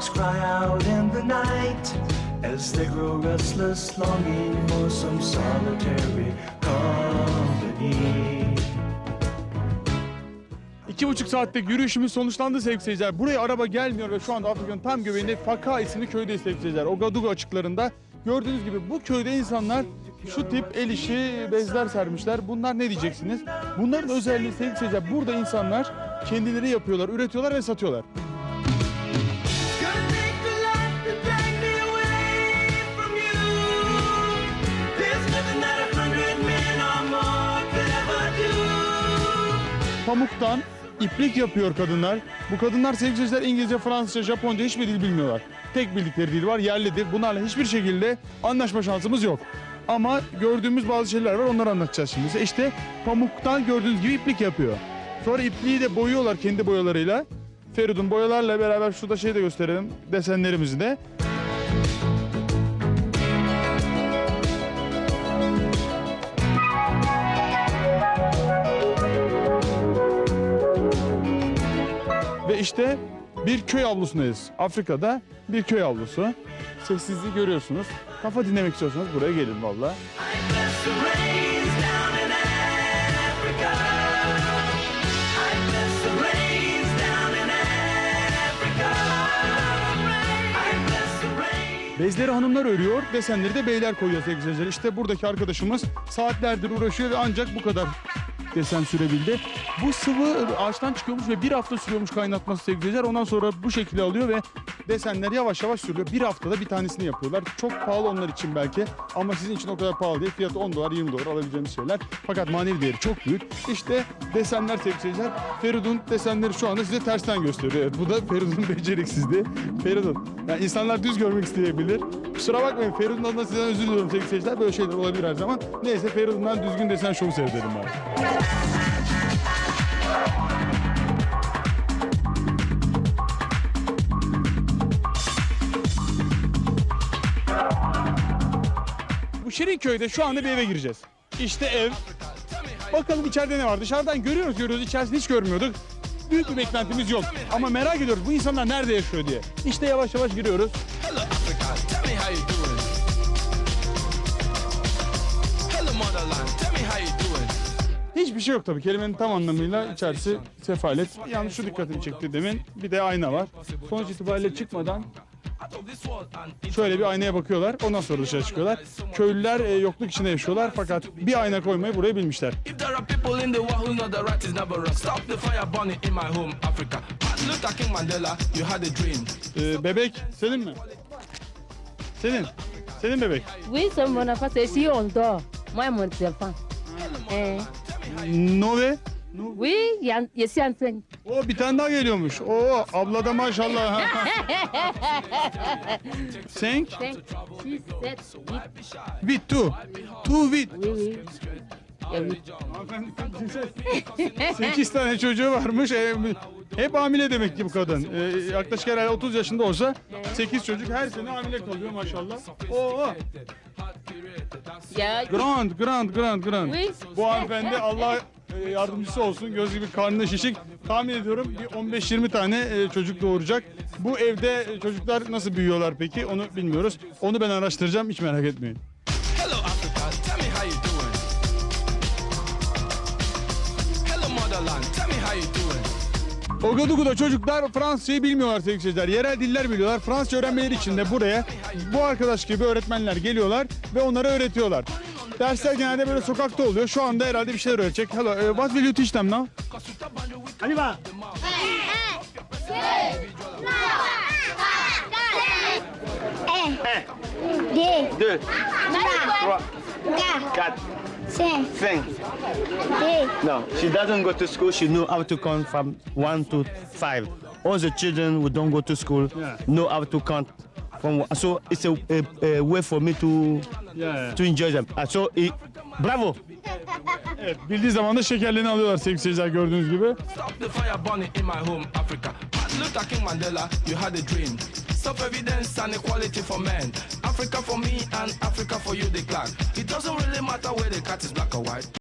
dogs cry out in the night as they grow restless, longing for some solitary company. İki buçuk saatlik yürüyüşümüz sonuçlandı sevgili seyirciler. Buraya araba gelmiyor ve şu anda Afrika'nın tam göbeğinde Faka isimli köydeyiz sevgili seyirciler. Ogadugu açıklarında. Gördüğünüz gibi bu köyde insanlar şu tip el işi bezler sermişler. Bunlar ne diyeceksiniz? Bunların özelliği sevgili seyirciler. Burada insanlar kendileri yapıyorlar, üretiyorlar ve satıyorlar. Pamuktan iplik yapıyor kadınlar. Bu kadınlar sevgili seyirciler İngilizce, Fransızca, Japonca hiçbir dil bilmiyorlar. Tek bildikleri dil var, yerlidir. Bunlarla hiçbir şekilde anlaşma şansımız yok. Ama gördüğümüz bazı şeyler var, onları anlatacağız şimdi. İşte pamuktan gördüğünüz gibi iplik yapıyor. Sonra ipliği de boyuyorlar kendi boyalarıyla. Feridun boyalarla beraber şurada şey de gösterelim, desenlerimizi de. İşte bir köy avlusundayız. Afrika'da bir köy avlusu. Sessizliği görüyorsunuz. Kafa dinlemek istiyorsanız buraya gelin valla. Bezleri hanımlar örüyor, desenleri de beyler koyuyor sevgili seyirciler. İşte buradaki arkadaşımız saatlerdir uğraşıyor ve ancak bu kadar desen sürebildi. Bu sıvı ağaçtan çıkıyormuş ve bir hafta sürüyormuş kaynatması sevgili seyirciler. Ondan sonra bu şekilde alıyor ve desenler yavaş yavaş sürüyor. Bir haftada bir tanesini yapıyorlar. Çok pahalı onlar için belki ama sizin için o kadar pahalı değil. Fiyatı 10 dolar 20 dolar alabileceğimiz şeyler. Fakat manevi değeri çok büyük. İşte desenler sevgili seyirciler. Feridun desenleri şu anda size tersten gösteriyor. Evet, bu da Feridun beceriksizliği. Feridun. Yani insanlar düz görmek isteyebilir. Kusura bakmayın Feridun adına sizden özür diliyorum sevgili seyirciler. Böyle şeyler olabilir her zaman. Neyse Feridun'dan düzgün desen şovu seyredelim bari. Bu Şirinköy'de şu anda bir eve gireceğiz. İşte ev. Bakalım içeride ne var? Dışarıdan görüyoruz görüyoruz. İçerisini hiç görmüyorduk. Büyük bir beklentimiz yok. Ama merak ediyoruz bu insanlar nerede yaşıyor diye. İşte yavaş yavaş giriyoruz. Hello Africa, tell me how you doing. Hello motherland, tell me how you doing. Hiçbir şey yok tabii. Kelimenin tam anlamıyla içerisi sefalet. Yalnız şu dikkatimi çekti demin. Bir de ayna var. Sonuç itibariyle çıkmadan şöyle bir aynaya bakıyorlar. Ondan sonra dışarı çıkıyorlar. Köylüler e, yokluk içinde yaşıyorlar fakat bir ayna koymayı buraya bilmişler. Ee, bebek senin mi? Senin. Senin bebek. Oui, c'est mon enfant, c'est ici on dort. Moi et mon enfant. Eh, Nove. oui, il y a- je suis en train. O bir tane daha geliyormuş. O abla da maşallah. Senk. 5, 6, 7, 8. With two. Two with. Oui, oui. Oui. 8 tane çocuğu varmış. E, hep hamile demek ki bu kadın. E, yaklaşık herhalde 30 yaşında olsa 8 çocuk her sene hamile kalıyor maşallah. Oo. Ya, Grand, grand, grand, grand. Oui. Bu hanımefendi Allah e, yardımcısı olsun. Göz gibi karnında şişik. Tahmin ediyorum bir 15-20 tane e, çocuk doğuracak. Bu evde e, çocuklar nasıl büyüyorlar peki onu bilmiyoruz. Onu ben araştıracağım hiç merak etmeyin. Ogadugu'da çocuklar Fransızcayı bilmiyorlar sevgili seyirciler. Yerel diller biliyorlar. Fransızca öğrenmeleri için de buraya bu arkadaş gibi öğretmenler geliyorlar ve onlara öğretiyorlar. Dersler genelde böyle sokakta oluyor. Şu anda herhalde bir şeyler öğretecek. Hello, uh, what will you teach them now? Deux, Deux, trois, quatre, quatre, cinq, cinq. six. No, she doesn't go to school. She know how to count from one to five. All the children who don't go to school Yeah. know how to count from. So it's a, a, a way for me to Yeah. to enjoy them. Uh, so it, bravo. Evet, bildiği zaman da şekerlerini alıyorlar sevgili seyirciler gördüğünüz gibi. Stop the fire burning in my home, Africa. Luther King Mandela, you had a dream. Stop evidence and equality for men. Africa for me and Africa for you, the clan. It doesn't really matter where the cat is black or white.